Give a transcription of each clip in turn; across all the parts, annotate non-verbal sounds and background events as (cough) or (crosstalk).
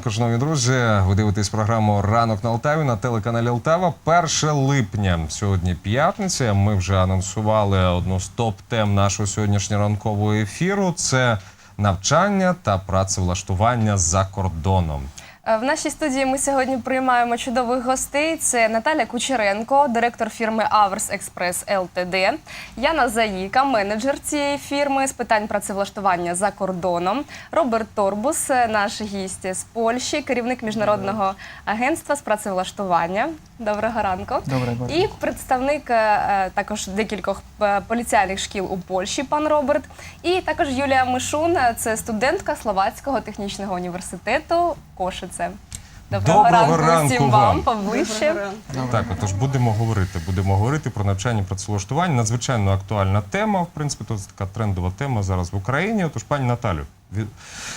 ранку, шановні друзі. Ви дивитесь програму Ранок на Алтаві на телеканалі Алтава. 1 липня. Сьогодні п'ятниця. Ми вже анонсували одну з топ-тем нашого сьогоднішнього ранкового ефіру. Це навчання та працевлаштування за кордоном. Е, В нашій студії ми сьогодні приймаємо чудових гостей. Це Наталя Кучеренко, директор фірми Аверс Експрес ЛТД, Яна Заїка, менеджер цієї фірми з питань працевлаштування за кордоном, Роберт Торбус, е, наш гість з Польщі, керівник міжнародного агентства з працевлаштування. Доброго ранку. Доброго І представник е, також декількох поліціальних шкіл у Польщі, пан Роберт. І також Юлія Мишун, це студентка Словацького технічного університету Кошице. Доброго ранку всім вам. вам поближче. Так, отож будемо говорити. Будемо говорити про навчання і працевлаштування. Надзвичайно актуальна тема. В принципі, то така трендова тема зараз в Україні. Отож, пані Наталю,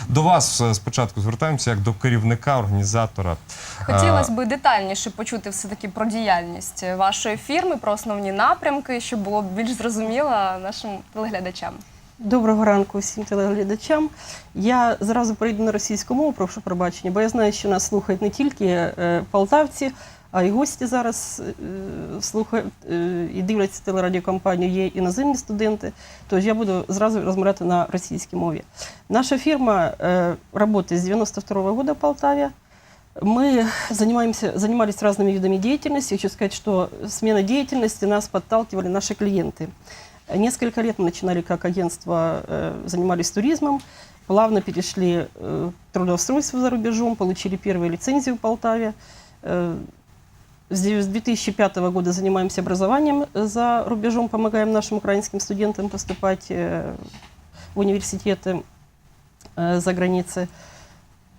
до вас е, спочатку звертаємося як до керівника, організатора. Хотілося б детальніше почути все-таки про діяльність вашої фірми, про основні напрямки, щоб було більш зрозуміло нашим телеглядачам. Доброго ранку всім телеглядачам. Я зразу перейду на російську мову, прошу пробачення, бо я знаю, що нас слухають не тільки е, полтавці, а й гості зараз е, слухають е, і дивляться телерадіокомпанію, є іноземні студенти. Тож я буду зразу розмовляти на російській мові. Наша фірма е, працює з 92 года в Полтаве. Мы занимаемся, занимались разными видами деятельности. Хочу сказать, что смена деятельности нас подталкивали наши клиенты. Несколько лет мы начинали как агентство, э, занимались туризмом, плавно перешли э, к трудоустройству за рубежом, получили первые лицензии в Полтаве. Э, С де- с 2005 года занимаемся образованием за рубежом, помогаем нашим украинским студентам поступать э, в университеты э, за границей.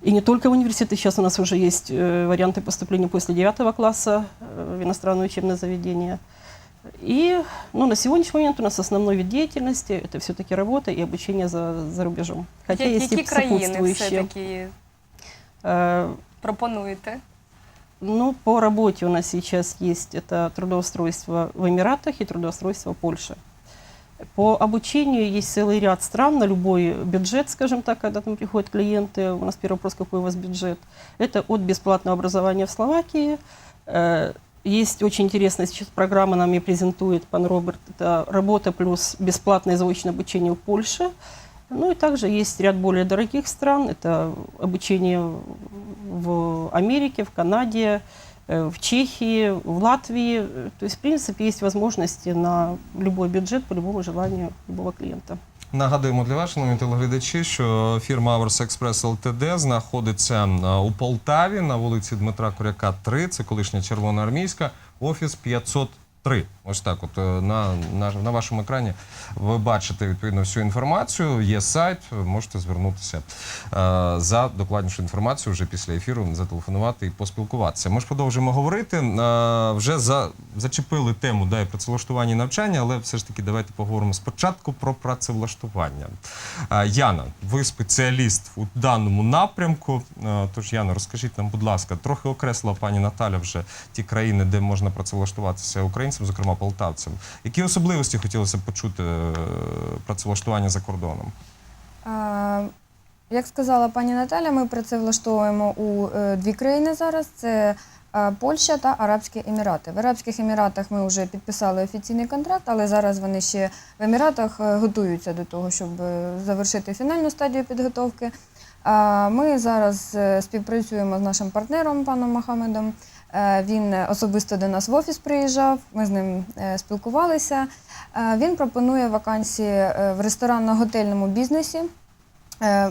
И не только в университеты, сейчас у нас уже есть э, варианты поступления после 9 класса э, в иностранное учебное заведение. И ну, на сегодняшний момент у нас основной вид деятельности – это все-таки работа и обучение за, за рубежом. Хотя Я- есть Які и країни сопутствующие. все-таки Э, пропонуєте? Ну, по работе у нас сейчас есть это трудоустройство в Эмиратах и трудоустройство в Польше. По обучению есть целый ряд стран на любой бюджет, скажем так, когда там приходят клиенты. У нас первый вопрос, какой у вас бюджет. Это от бесплатного образования в Словакии. Э, Есть очень интересная сейчас программа, нам ее презентует пан Роберт. Это работа плюс бесплатное заочное обучение в Польше. Ну и также есть ряд более дорогих стран. Это обучение в Америке, в Канаде, э, в Чехии, в Латвии. Э, То есть, в принципе, есть возможности на любой бюджет по любому желанию любого клиента. Нагадуємо для вас, шановні телеглядачі, що фірма Аверс Експрес ЛТД знаходиться у Полтаві на вулиці Дмитра Коряка, 3. Це колишня червоноармійська, офіс 503. Ось так, от е, на, на, на вашому екрані ви бачите відповідно всю інформацію. Є сайт, можете звернутися е, за докладнішу інформацію вже після ефіру, зателефонувати і поспілкуватися. Ми ж продовжуємо говорити. Е, вже за, зачепили тему да, працевлаштування і навчання, але все ж таки давайте поговоримо спочатку про працевлаштування. Е, Яна, ви спеціаліст у даному напрямку. Е, Тож, Яна, розкажіть нам, будь ласка, трохи окреслила пані Наталя вже ті країни, де можна працевлаштуватися українцям, зокрема полтавцям. Які особливості хотілося б почути е, працевлаштування за кордоном? Як сказала пані Наталя, ми працевлаштовуємо у е, дві країни зараз: це е, Польща та Арабські Емірати. В Арабських Еміратах ми вже підписали офіційний контракт, але зараз вони ще в Еміратах готуються до того, щоб завершити фінальну стадію підготовки. Ми зараз співпрацюємо з нашим партнером, паном Мохамедом. Е, Він особисто до нас в офіс приїжджав, ми з ним е, спілкувалися. Е, Він пропонує вакансії в ресторанно-готельному бізнесі.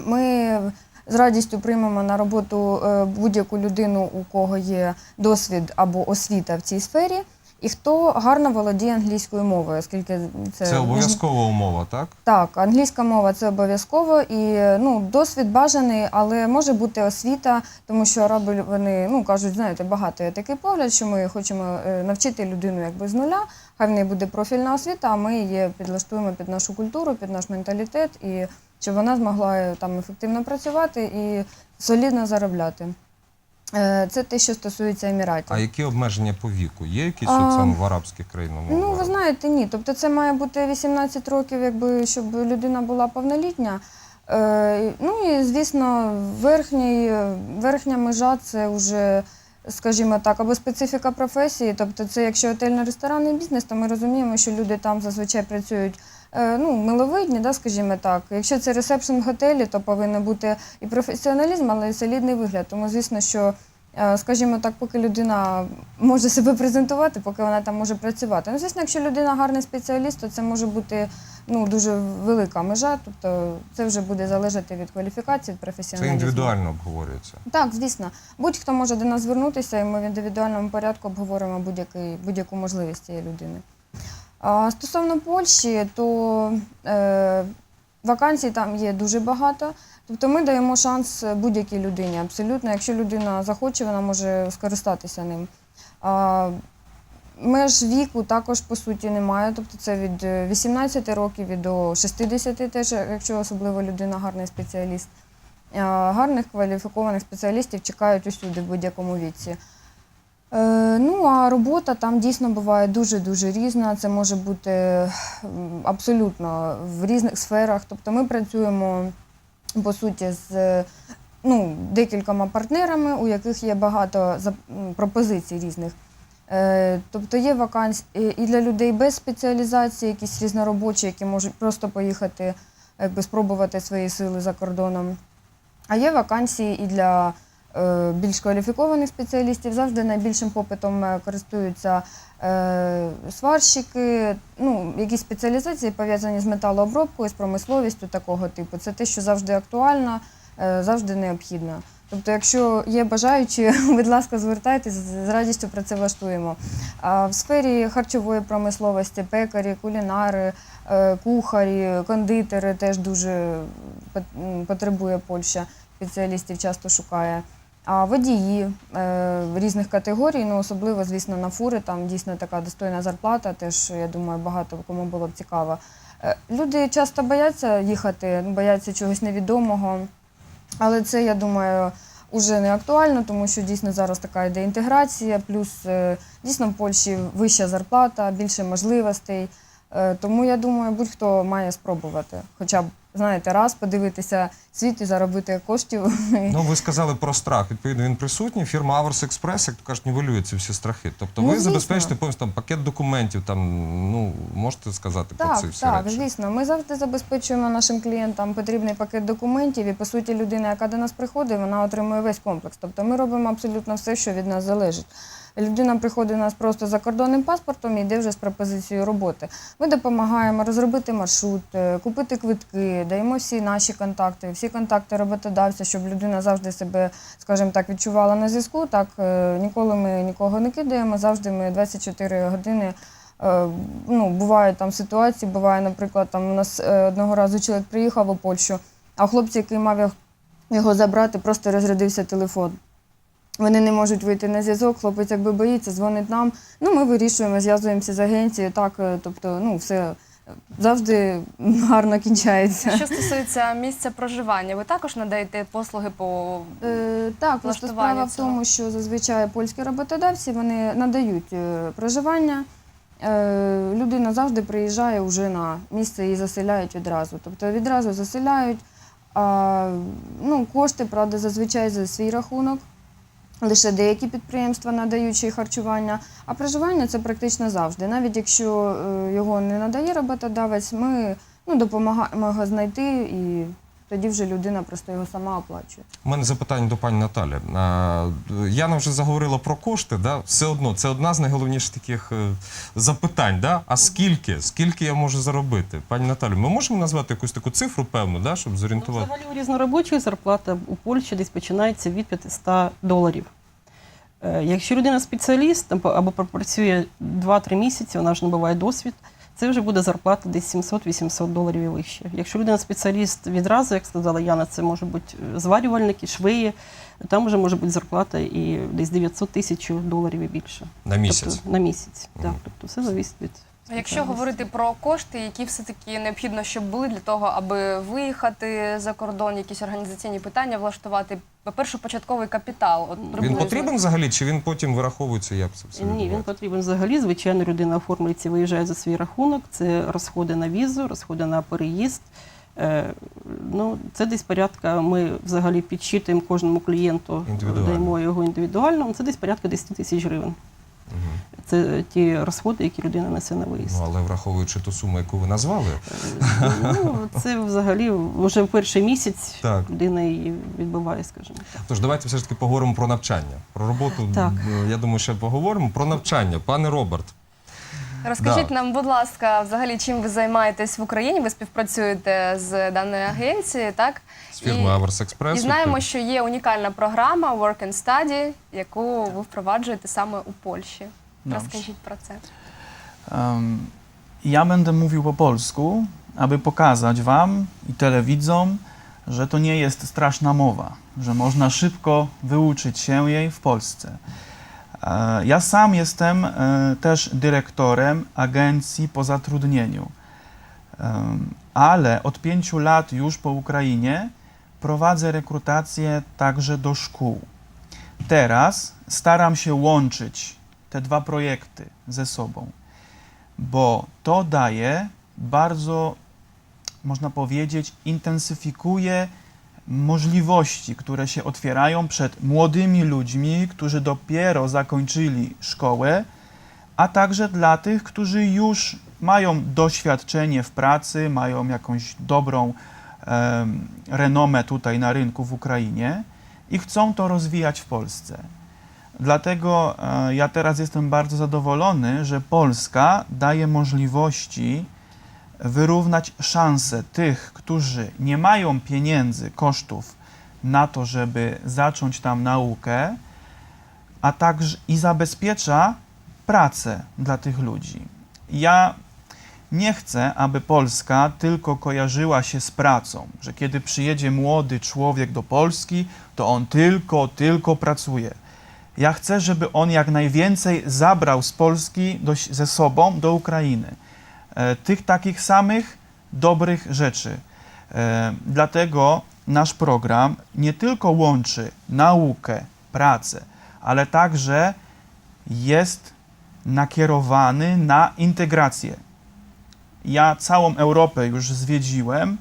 Ми з радістю приймемо на роботу будь-яку людину, у кого є досвід або освіта в цій сфері, і хто гарно володіє англійською мовою, оскільки це, Це обов'язкова умова, так? так, англійська мова це обов'язково і ну, досвід бажаний, але може бути освіта, тому що араби вони ну кажуть, знаєте, багато є такий погляд, що ми хочемо е, навчити людину якби з нуля. Хай в неї буде профільна освіта, а ми її підлаштуємо під нашу культуру, під наш менталітет, і щоб вона змогла е, там ефективно працювати і солідно заробляти. Е, Це те, що стосується еміратів. А які обмеження по віку? Є якісь А, от саме в арабських країнах? Ну, ви знаєте, ні. Тобто це має бути 18 років, якби щоб людина була повнолітня. Е, ну і звісно, верхній, верхня межа це вже, скажімо так, або специфіка професії. Тобто, це якщо готельно-ресторанний бізнес, то ми розуміємо, що люди там зазвичай працюють. Е, Ну, миловидні, да, скажімо так. Якщо це ресепшн в готелі, то повинен бути і професіоналізм, але і солідний вигляд. Тому, звісно, що, е, скажімо так, поки людина може себе презентувати, поки вона там може працювати. Ну, звісно, якщо людина гарний спеціаліст, то це може бути ну, дуже велика межа. Тобто це вже буде залежати від кваліфікації, від Це індивідуально обговорюється. Так, звісно. Будь-хто може до нас звернутися, і ми в індивідуальному порядку обговоримо будь-яку можливість цієї людини. Стосовно Польщі, то е, вакансій там є дуже багато. Тобто ми даємо шанс будь-якій людині, абсолютно. Якщо людина захоче, вона може скористатися ним. Меж віку також по суті немає. Тобто це від е, 18 років і до 60 теж, якщо особливо людина гарний спеціаліст. Е, Гарних кваліфікованих спеціалістів чекають усюди в будь-якому віці. Е, Ну, а робота там дійсно буває дуже-дуже різна. Це може бути абсолютно в різних сферах. Тобто ми працюємо по суті з ну, декількома партнерами, у яких є багато пропозицій різних. Е, Тобто є вакансії і для людей без спеціалізації, якісь різноробочі, які можуть просто поїхати, якби спробувати свої сили за кордоном. А є вакансії і для більш кваліфікованих спеціалістів. Завжди найбільшим попитом е, користуються е, сварщики, ну, якісь спеціалізації пов'язані з металообробкою, з промисловістю такого типу. Це те, що завжди актуально, е, завжди необхідно. Тобто, якщо є бажаючі, (laughs) будь ласка, звертайтесь, з радістю працевлаштуємо. А в сфері харчової промисловості, пекарі, кулінари, е, кухарі, кондитери теж дуже потребує Польща, спеціалістів часто шукає. А водії е, різних категорій, ну особливо, звісно, на фури, там дійсно така достойна зарплата, теж я думаю, багато кому було б цікаво. Е, Люди часто бояться їхати, бояться чогось невідомого. Але це, я думаю, вже не актуально, тому що дійсно зараз така йде інтеграція, плюс е, дійсно в Польщі вища зарплата, більше можливостей. Е, Тому я думаю, будь-хто має спробувати. Хоча б, знаєте, раз подивитися світ і заробити коштів. Ну, ви сказали про страх. Відповідно, він присутній. Фірма Averс Express, як то кажуть, нівелює ці всі страхи. Тобто Ну, ви звісно. забезпечите повністю там пакет документів, там, ну, можете сказати про Так, ці всі так, речі? звісно. Ми завжди забезпечуємо нашим клієнтам потрібний пакет документів, і по суті, людина, яка до нас приходить, вона отримує весь комплекс. Тобто ми робимо абсолютно все, що від нас залежить. Людина приходить до нас просто за кордонним паспортом і йде вже з пропозицією роботи. Ми допомагаємо розробити маршрут, е, купити квитки, даємо всі наші контакти, всі контакти роботодавця, щоб людина завжди себе, скажімо так, відчувала на зв'язку. Так е, ніколи ми нікого не кидаємо. Завжди ми 24 години. Е, Ну, бувають там ситуації, буває, наприклад, там у нас одного разу чоловік приїхав у Польщу, а хлопці, який мав його забрати, просто розрядився телефон. Вони не можуть вийти на зв'язок, хлопець якби боїться, дзвонить нам. Ну, ми вирішуємо, зв'язуємося з агенцією, так, е, тобто, ну, все завжди (laughs) гарно кінчається. Що стосується місця проживання, ви також надаєте послуги по Е, так, просто справа в тому, що зазвичай польські роботодавці вони надають е, проживання. Е, людина завжди приїжджає вже на місце і заселяють відразу. Тобто відразу заселяють. А, ну, кошти, правда, зазвичай за свій рахунок. Лише деякі підприємства надають харчування, а проживання це практично завжди. Навіть якщо е, його не надає роботодавець, ми ну, допомагаємо його знайти і тоді вже людина просто його сама оплачує. У мене запитання до пані Наталі. Яна вже заговорила про кошти, да? все одно це одна з найголовніших таких е, запитань. Да? А скільки? Скільки я можу заробити? Пані Наталю, ми можемо назвати якусь таку цифру певну, да? щоб зорієнтувати? Взагалі у різноробочих зарплата у Польщі десь починається від 500 доларів. Е, Якщо людина спеціаліст там, або пропрацює 2-3 місяці, вона вже набуває досвід, це вже буде зарплата десь 700-800 доларів і вище. Якщо людина спеціаліст відразу, як сказала Яна, це може бути зварювальники, швеї, там вже може бути зарплата і десь 900 тисяч доларів і більше. На місяць. Тобто, на місяць. Так, тобто все залежить від. А Якщо говорити про кошти, які все-таки необхідно, щоб були для того, аби виїхати за кордон, якісь організаційні питання влаштувати, по-перше, початковий капітал. От Він приблизно. потрібен взагалі, чи він потім вираховується, як це все Ні, він відбувається? потрібен взагалі. Звичайно, людина оформлюється, виїжджає за свій рахунок. Це розходи на візу, розходи на переїзд, Е, Ну, це десь порядка, ми взагалі підсчитуємо кожному клієнту, Індивідуально. даємо його індивідуально. Це десь порядка 10 тисяч гривень. Це ті розходи, які людина несе на виїзд. Ну, але враховуючи ту суму, яку ви назвали, Ну, це взагалі вже в перший місяць Так. людина її відбуває, скажімо так. Тож давайте все ж таки поговоримо про навчання. Про роботу, Так. е, я думаю, ще поговоримо. Про навчання. Пане Роберт, Розкажіть Да. нам, будь ласка, взагалі, чим ви займаєтесь в Україні? Ви співпрацюєте з даною агенцією, так? з фірми Аверс Експрес. І знаємо, що є унікальна програма Work and Study, яку ви wprowadzacie саме у Польщі. No. rozkręcić proces? Um, ja będę mówił po polsku, aby pokazać Wam i telewidzom, że to nie jest straszna mowa, że można szybko wyuczyć się jej w Polsce. E, ja sam jestem e, też dyrektorem agencji po zatrudnieniu, ale od pięciu lat już po Ukrainie prowadzę rekrutację także do szkół. Teraz staram się łączyć te dwa projekty ze sobą bo to daje bardzo, można powiedzieć, intensyfikuje możliwości, które się otwierają przed młodymi ludźmi, którzy dopiero zakończyli szkołę, a także dla tych, którzy już mają doświadczenie w pracy, mają jakąś dobrą em, renomę tutaj na rynku w Ukrainie i chcą to rozwijać w Polsce. Dlatego e, ja teraz jestem bardzo zadowolony, że Polska daje możliwości wyrównać szanse tych, którzy nie mają pieniędzy, kosztów na to, żeby zacząć tam naukę, a także i zabezpiecza pracę dla tych ludzi. Ja nie chcę, aby Polska tylko kojarzyła się z pracą, że kiedy przyjedzie młody człowiek do Polski, to on tylko, tylko pracuje. Ja chcę, żeby on jak najwięcej zabrał z Polski do, ze sobą do Ukrainy. E, tych takich samych dobrych rzeczy. E, dlatego nasz program nie tylko łączy naukę, pracę, ale także jest nakierowany na integrację. Ja całą Europę już zwiedziłem,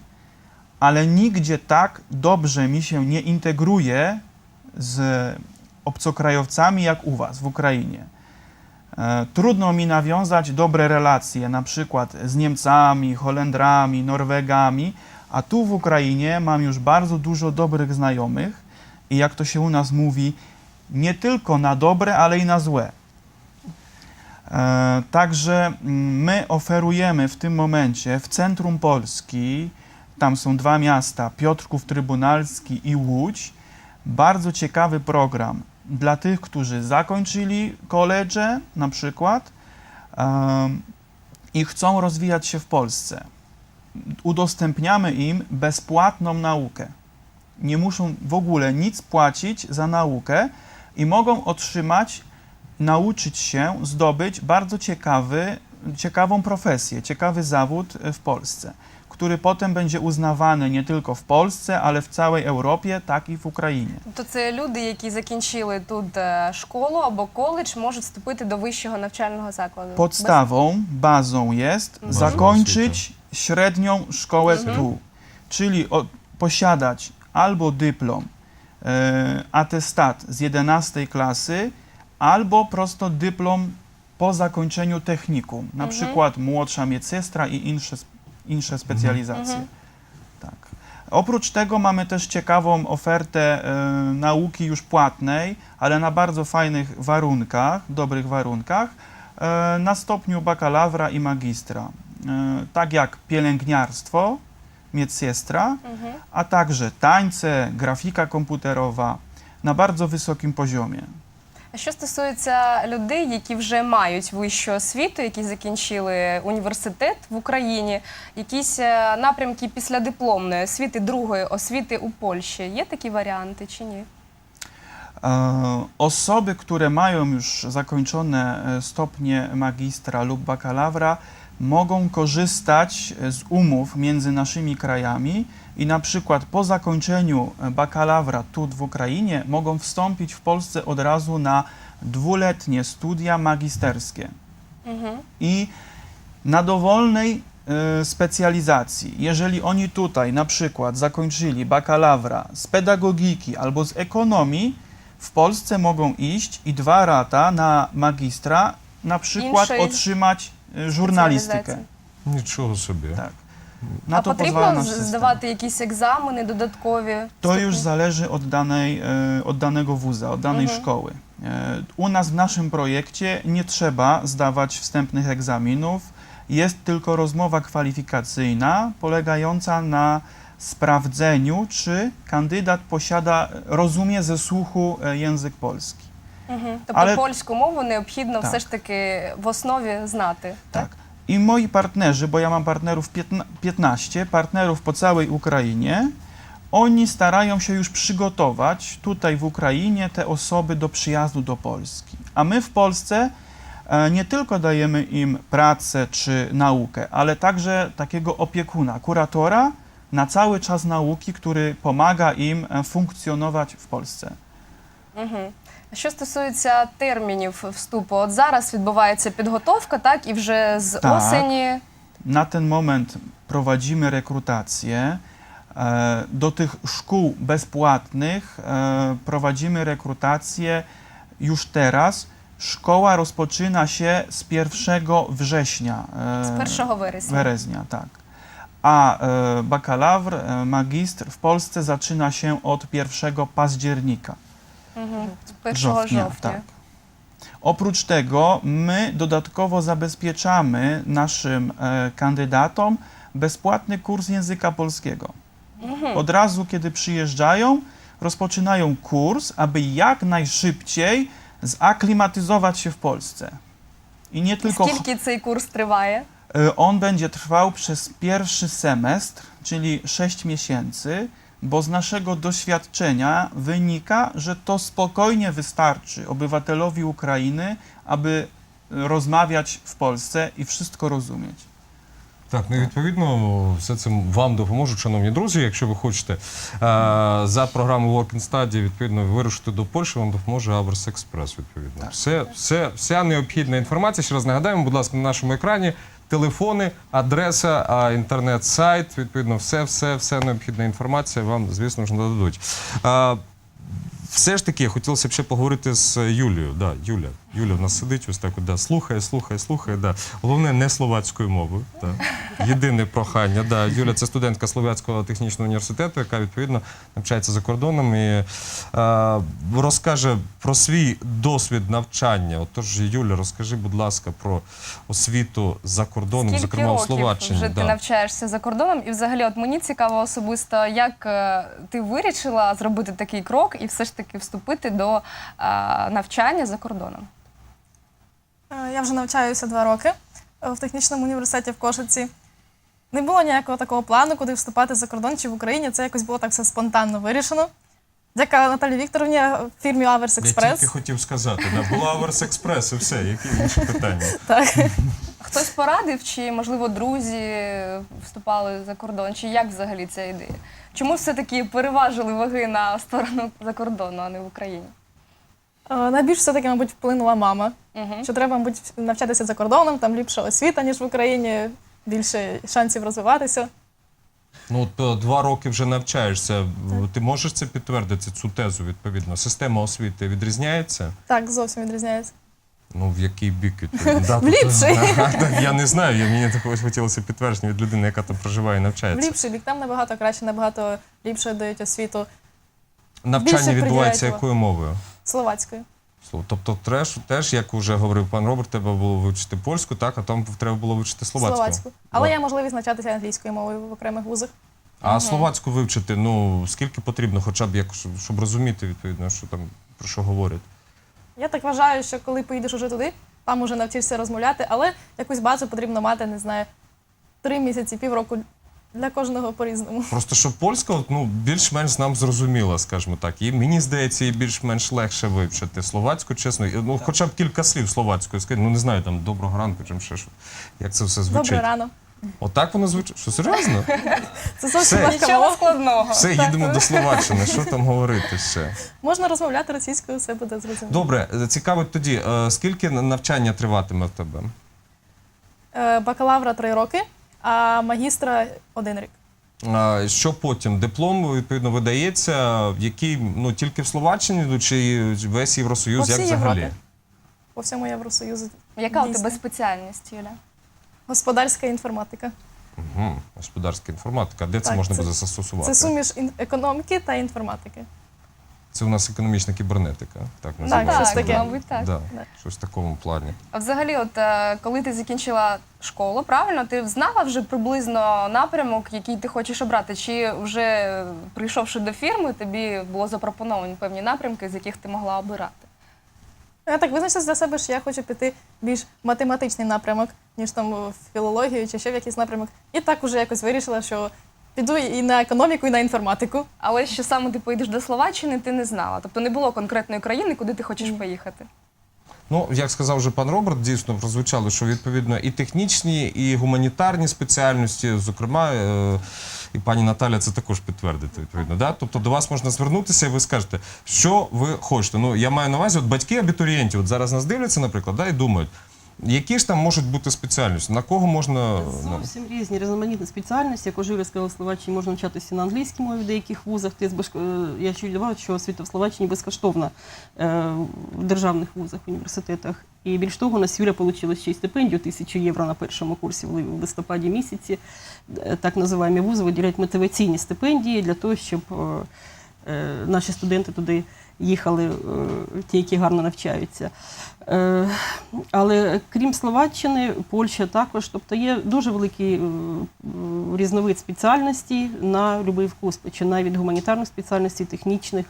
ale nigdzie tak dobrze mi się nie integruje z obcokrajowcami jak u Was w Ukrainie. E, Trudno mi nawiązać dobre relacje, na przykład z Niemcami, Holendrami, Norwegami, a tu w Ukrainie mam już bardzo dużo dobrych znajomych i jak to się u nas mówi, nie tylko na dobre, ale i na złe. E, Także mm, my oferujemy w tym momencie w centrum Polski, tam są dwa miasta, Piotrków Trybunalski i Łódź, bardzo ciekawy program dla tych, którzy zakończyli koledże na przykład i chcą rozwijać się w Polsce. Udostępniamy im bezpłatną naukę. Nie muszą w ogóle nic płacić za naukę i mogą otrzymać, nauczyć się, zdobyć bardzo ciekawy, ciekawą profesję, ciekawy zawód w Polsce, który potem będzie uznawany nie tylko w Polsce, ale w całej Europie, tak i w Ukrainie. Тобто це люди, які закінчили тут е, школу або коледж, можуть вступити до вищого навчального закладу. Podstawą, bazą jest Mhm. zakończyć średnią szkołę Mhm. tu, czyli o, posiadać albo dyplom, e, atestat z 11 klasy, albo prosto dyplom po zakończeniu technikum, na Mhm. przykład młodsza miedzestra i inne, inne specjalizacje. Mhm. Tak. Oprócz tego mamy też ciekawą ofertę e, nauki już płatnej, ale na bardzo fajnych warunkach, dobrych warunkach, e, na stopniu bakalawra i magistra. E, tak jak pielęgniarstwo, miedzestra, Mhm. a także tańce, grafika komputerowa na bardzo wysokim poziomie. А що стосується людей, які вже мають вищу освіту, які закінчили університет в Україні, якісь е, напрямки після дипломної освіти, другої освіти у Польщі, є такі варіанти чи ні? E, Osoby, które mają już zakończone e, stopnie magistra lub bakalawra, mogą korzystać e, z umów między naszymi krajami i na przykład po zakończeniu e, bakalawra tu w Ukrainie mogą wstąpić w Polsce od razu na dwuletnie studia magisterskie Угу. i na dowolnej e, specjalizacji, jeżeli oni tutaj na przykład zakończyli bakalawra z pedagogiki albo z ekonomii, w Polsce mogą iść i dwa lata na magistra na przykład Іншої otrzymać e, żurnalistykę. Спеціалізації. Нічого собі. Tak. Na а to pozwala потрібно nasz з- system. здавати якісь екзамени додаткові? To вступні? już zależy od, danej, e, od danego wóza, od danej Mhm. szkoły. E, U nas w naszym projekcie nie trzeba zdawać wstępnych egzaminów. Jest tylko rozmowa kwalifikacyjna polegająca na sprawdzeniu, czy kandydat posiada, rozumie ze słuchu e, język polski. Мгм. Тобто Але- польську мову необхідно Так. все ж таки в основі знати. Tak. i moi partnerzy, bo ja mam partnerów 15, partnerów po całej Ukrainie, oni starają się już przygotować tutaj w Ukrainie te osoby do przyjazdu do Polski. A my w Polsce e, nie tylko dajemy im pracę czy naukę, ale także takiego opiekuna, kuratora na cały czas nauki, który pomaga im e, funkcjonować w Polsce. Mhm. Що стосується термінів вступу, от зараз відбувається підготовка, так і вже з Так. осені. Na ten moment prowadzimy rekrutację. E, Do tych szkół bezpłatnych e, prowadzimy rekrutację już teraz. Szkoła rozpoczyna się z 1 września. e, З 1 вересня. Wereznia, tak. A e, bakalawr, e, magistr w Polsce zaczyna się od 1 października. Угу. З 1 жовтня. tak. Oprócz tego my dodatkowo zabezpieczamy naszym e, kandydatom bezpłatny kurs języka polskiego. Мгм. Od razu, kiedy przyjeżdżają, rozpoczynają kurs, aby jak najszybciej zaklimatyzować się w Polsce. I nie tylko Скільки цей курс триває? E, On będzie trwał przez pierwszy semestr, czyli 6 miesięcy, Bo z naszego doświadczenia wynika, że to spokojnie wystarczy obywatelowi Ukrainy, aby rozmawiać w Polsce i wszystko rozumieć. Так, ну і відповідно, все це вам допоможуть, шановні друзі. Якщо ви хочете е, за програмою Work and Study, відповідно, вирушити до Польщі, вам допоможе Аверс Експрес. Відповідно, все, все, вся необхідна інформація. Ще раз нагадаємо, будь ласка, на нашому екрані телефони, адреса, інтернет-сайт. Відповідно, все, все, все необхідна інформація вам, звісно ж, нададуть. Все ж таки, хотілося б ще поговорити з Юлією. Да, Юля. Юля в нас сидить ось так, от, да, слухає, слухає, слухає. Да. Головне, не словацькою мовою. Да. Єдине прохання. Да. Юля це студентка Слов'янського технічного університету, яка відповідно навчається за кордоном і е, розкаже про свій досвід навчання. Отож, Юля, розкажи, будь ласка, про освіту за кордоном, Скільки зокрема у років Словаччині. вже ти навчаєшся за кордоном? І взагалі, от мені цікаво особисто, як е, ти вирішила зробити такий крок і все ж таки вступити до е, навчання за кордоном? Е, Я вже навчаюся два роки е, в технічному університеті в Кошиці. Не було ніякого такого плану, куди вступати за кордон чи в Україні. Це якось було так все спонтанно вирішено. Дяка Наталі Вікторовні е, фірмі Аверс Експрес. Я тільки хотів сказати, да, була Аверс Експрес і все, які інші питання. (laughs) Так. (laughs) Хтось порадив, чи можливо друзі вступали за кордон, чи як взагалі ця ідея? Чому все-таки переважили ваги на сторону за кордону, а не в Україні? Е, Найбільш все-таки, мабуть, вплинула мама. Угу. Що треба, мабуть, навчатися за кордоном, там ліпша освіта, ніж в Україні, більше шансів розвиватися. Ну, от е, два роки вже навчаєшся. Ти можеш це підтвердити, цю тезу, відповідно? Система освіти відрізняється? Так, зовсім відрізняється. Ну, в який бік відповідно? (laughs) В ліпший. (laughs) Я не знаю, мені також хотілося підтвердження від людини, яка там проживає і В навчається. ліпший бік там набагато краще, набагато ліпше дають освіту Навчання відбувається якою мовою? Словацькою. Тобто, треш, теж, як вже говорив пан Роберт, треба було вивчити польську, так, а там треба було вивчити словацьку. Словацьку. Але є можливість навчатися англійською мовою в окремих вузах. А словацьку вивчити, ну скільки потрібно, хоча б як щоб- щоб розуміти відповідно, що там про що говорять. Я так вважаю, що коли поїдеш уже туди, там уже навчишся розмовляти, але якусь базу потрібно мати, не знаю, три місяці, півроку для кожного по-різному. Просто що польська, от, ну більш-менш нам зрозуміла, скажімо так. І мені здається, її більш-менш легше вивчити. Словацьку, чесно, ну хоча б кілька слів словацькою сказати, ну не знаю, там доброго ранку, чим ще що. Як це все звучить? Добре рано. Отак воно звучить. Що серйозно? (laughs) Це зовсім Нічого складного. Все, їдемо до Словаччини. Що там говорити ще? Можна розмовляти російською, все буде зрозуміло. Добре, цікаво тоді, е, скільки навчання триватиме в тебе? Е, Бакалавра три роки, а магістра один рік. А, Що потім? Диплом відповідно видається, в який ну тільки в Словаччині чи весь Євросоюз, По як всій взагалі? Європі. По всьому Євросоюзу. Яка у Дійсно. тебе спеціальність, Юля? Господарська інформатика. Угу. Господарська інформатика. Де це Так, можна це- буде застосувати? Це суміш ін- економіки та інформатики. Це у нас економічна кібернетика. Так, Так, називається. щось Так, таке. мабуть, так. Да, Да. щось в такому плані. А взагалі, от е, коли ти закінчила школу, правильно, ти знала вже приблизно напрямок, який ти хочеш обрати? Чи вже е, прийшовши до фірми, тобі було запропоновані певні напрямки, з яких ти могла обирати? Я так визначила для себе, що я хочу піти більш математичний напрямок, ніж там в філологію чи ще в якийсь напрямок. І так уже якось вирішила, що піду і на економіку, і на інформатику. Але що саме ти поїдеш до Словаччини, ти не знала. Тобто не було конкретної країни, куди ти хочеш поїхати. Ну, як сказав вже пан Роберт, дійсно прозвучало, що відповідно і технічні, і гуманітарні спеціальності, зокрема, е, і пані Наталя це також підтвердить. Відповідно, да? Тобто до вас можна звернутися, і ви скажете, що ви хочете. Ну я маю на увазі, от батьки абітурієнтів, от зараз нас дивляться, наприклад, да, і думають, які ж там можуть бути спеціальності, на кого можна ну, Зовсім різні різноманітні спеціальності. Як уже сказала, в Словаччині можна навчатися на англійській мові в деяких вузах. Е, Я чула, що освіта в Словаччині безкоштовна е, в державних вузах, університетах. І більш того, у нас Юля отримала ще й стипендію тисячу євро на першому курсі в листопаді місяці. Е, Так називаємо вузи виділяють мотиваційні стипендії для того, щоб наші студенти туди їхали, е, ті, які гарно навчаються. Е, Але крім Словаччини, Польща також, тобто є дуже великий е, різновид спеціальностей на будь-який вкус, починає від гуманітарних спеціальностей, технічних,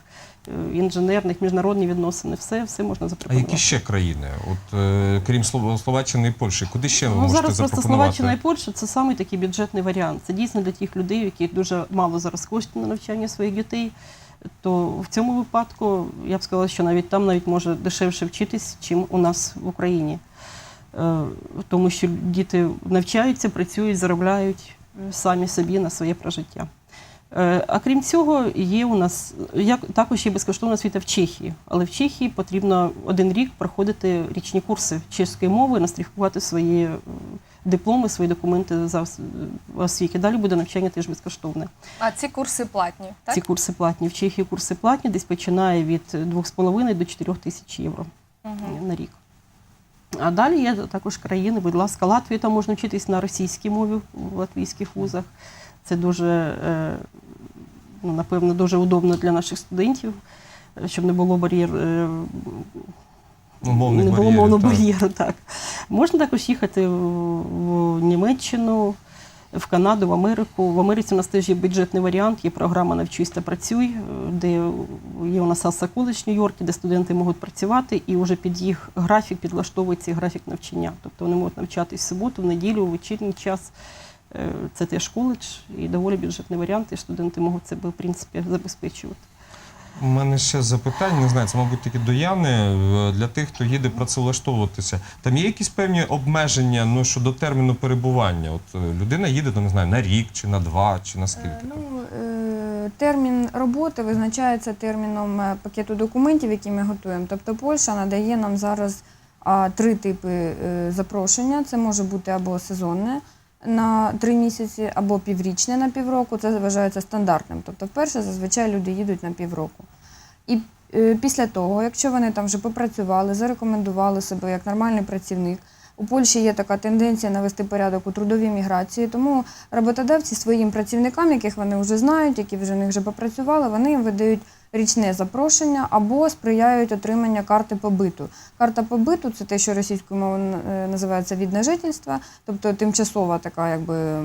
інженерних, міжнародні відносини, все, все можна запропонувати. А які ще країни? От крім Словаччини і Польщі, куди ще ви Ну, можете зараз просто запропонувати? Словаччина і Польща це самий такий бюджетний варіант. Це дійсно для тих людей, яких дуже мало зараз коштів на навчання своїх дітей. То в цьому випадку я б сказала, що навіть там навіть може дешевше вчитись, чим у нас в Україні. Е, Тому що діти навчаються, працюють, заробляють е, самі собі на своє прожиття. Е, А крім цього, є у нас як також є безкоштовна освіта в Чехії, але в Чехії потрібно один рік проходити річні курси чеської мови, настріхувати свої е, дипломи, свої документи за ос- освіті. Далі буде навчання теж безкоштовне. А ці курси платні, так? Ці курси платні. В Чехії курси платні, десь починає від 2,5 до 4 тисяч євро Мгм. на рік. А далі є також країни, будь ласка, Латвії, там можна вчитись на російській мові в латвійських вузах. Це дуже, е, ну, напевно, дуже удобно для наших студентів, щоб не було бар'єр. е, Ну, не було так. бар'єру, так. Можна також їхати в, в Німеччину, в Канаду, в Америку. В Америці у нас теж є бюджетний варіант, є програма Навчусь та працюй, де є у нас Аса коледж в Нью-Йорку, де студенти можуть працювати, і вже під їх графік підлаштовується графік навчання. Тобто вони можуть навчатись в суботу, в неділю, у вечірній час. Е, Це теж коледж і доволі бюджетний варіант, і студенти можуть себе, в принципі, забезпечувати. У мене ще запитання, не знаю, це, мабуть, такі до Яни, е, для тих, хто їде працевлаштовуватися. Там є якісь певні обмеження ну, щодо терміну перебування? От е, людина їде, там, не знаю, на рік, чи на два, чи на скільки? Е. Ну, е, термін роботи визначається терміном пакету документів, які ми готуємо. Тобто Польща надає нам зараз а, три типи е, запрошення. Це може бути або сезонне на три місяці, або піврічне на півроку. Це вважається стандартним. Тобто, вперше зазвичай люди їдуть на півроку. І е, після того, якщо вони там вже попрацювали, зарекомендували себе як нормальний працівник. У Польщі є така тенденція навести порядок у трудовій міграції, тому роботодавці своїм працівникам, яких вони вже знають, які вже в них вже попрацювали, вони видають річне запрошення або сприяють отримання карти побиту. Карта побиту це те, що російською мовою е, називається від на жительства, тобто тимчасова така, якби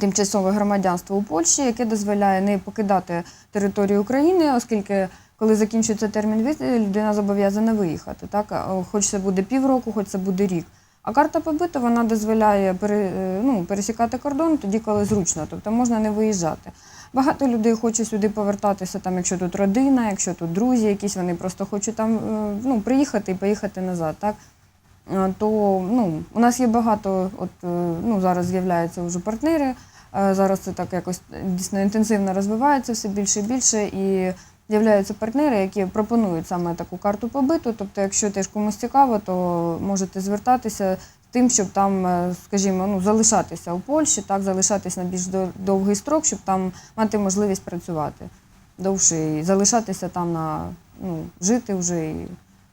тимчасове громадянство у Польщі, яке дозволяє не покидати територію України, оскільки коли закінчується термін візи, людина зобов'язана виїхати. Так? Хоч це буде півроку, хоч це буде рік. А карта побиту вона дозволяє е, ну, пересікати кордон тоді, коли зручно, тобто можна не виїжджати. Багато людей хочуть сюди повертатися, там, якщо тут родина, якщо тут друзі, якісь вони просто хочуть там е, ну, приїхати і поїхати назад. Так? Е, то ну, у нас є багато, от е, ну, зараз з'являються вже партнери. е, Зараз це так якось дійсно інтенсивно розвивається все більше і більше. І з'являються партнери, які пропонують саме таку карту побиту. Тобто, якщо теж комусь цікаво, то можете звертатися. з тим, щоб там, е, скажімо, ну, залишатися у Польщі, так, залишатися на більш до- довгий строк, щоб там мати можливість працювати довше і залишатися там на ну, жити вже і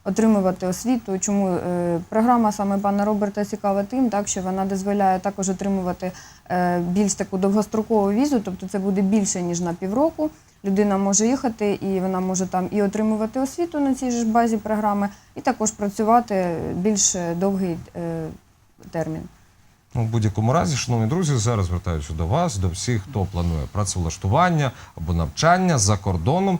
отримувати освіту. Чому е, програма саме пана Роберта цікава тим, так що вона дозволяє також отримувати е, більш таку довгострокову візу, тобто це буде більше ніж на півроку. Людина може їхати і вона може там і отримувати освіту на цій ж базі програми, і також працювати більш довгий е, термін. Ну, в будь-якому разі, шановні друзі, зараз звертаюся до вас, до всіх, хто планує працевлаштування або навчання за кордоном.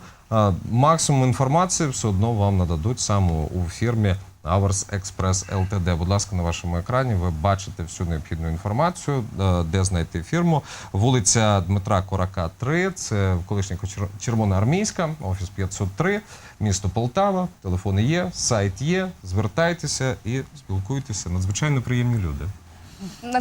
Максимум інформації все одно вам нададуть саме у фірмі Hours Express LTD. Будь ласка, на вашому екрані ви бачите всю необхідну інформацію, е, де знайти фірму. Вулиця Дмитра Корака, 3, це колишня Чер- Червоноармійська, офіс 503, місто Полтава. Телефони є, сайт є. Звертайтеся і спілкуйтеся. Надзвичайно приємні люди.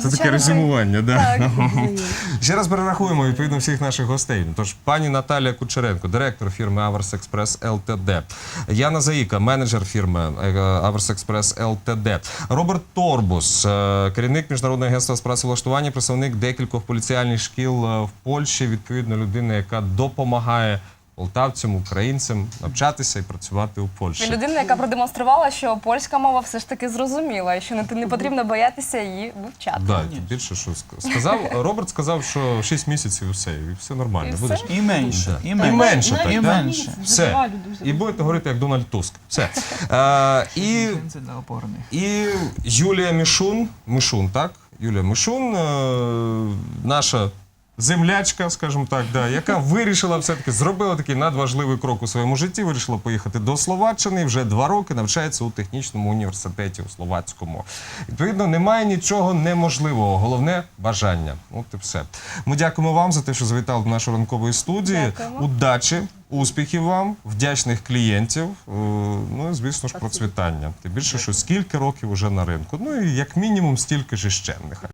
Це таке резюмування, да? Так. (laughs) Ще раз перерахуємо відповідно всіх наших гостей. Тож пані Наталія Кучеренко, директор фірми Averс Express LTD. Яна Заїка, менеджер фірми е, Averс Express LTD. Роберт Торбус, е, керівник міжнародного агентства з працевлаштування, представник декількох поліціальних шкіл е, в Польщі. Відповідно, людина, яка допомагає полтавцям, українцям навчатися і працювати у І Польщі. людина, яка продемонструвала, що польська мова все ж таки зрозуміла, і що не, не потрібно боятися її вивчати. Да, тим більше, що сказав, Роберт сказав, що 6 місяців і все, і все нормально. І Будеш І менше, Да. і І менше. менше, так, і так? менше. Все. І будете говорити як Дональд Туск. Все. (laughs) Е, і, і Юлія Мішун, Мишун, так? Юлія Мишун, е, наша землячка, скажімо так, да, яка вирішила все-таки зробила такий надважливий крок у своєму житті. Вирішила поїхати до Словаччини. і Вже два роки навчається у технічному університеті у словацькому. Відповідно, немає нічого неможливого. Головне бажання. От і все. Ми дякуємо вам за те, що завітали до нашої ранкової студії. Дякуємо. Удачі, успіхів вам, вдячних клієнтів. е, Ну і звісно ж процвітання. Тим більше, що скільки років уже на ринку. Ну і як мінімум стільки ж іще. Нехай.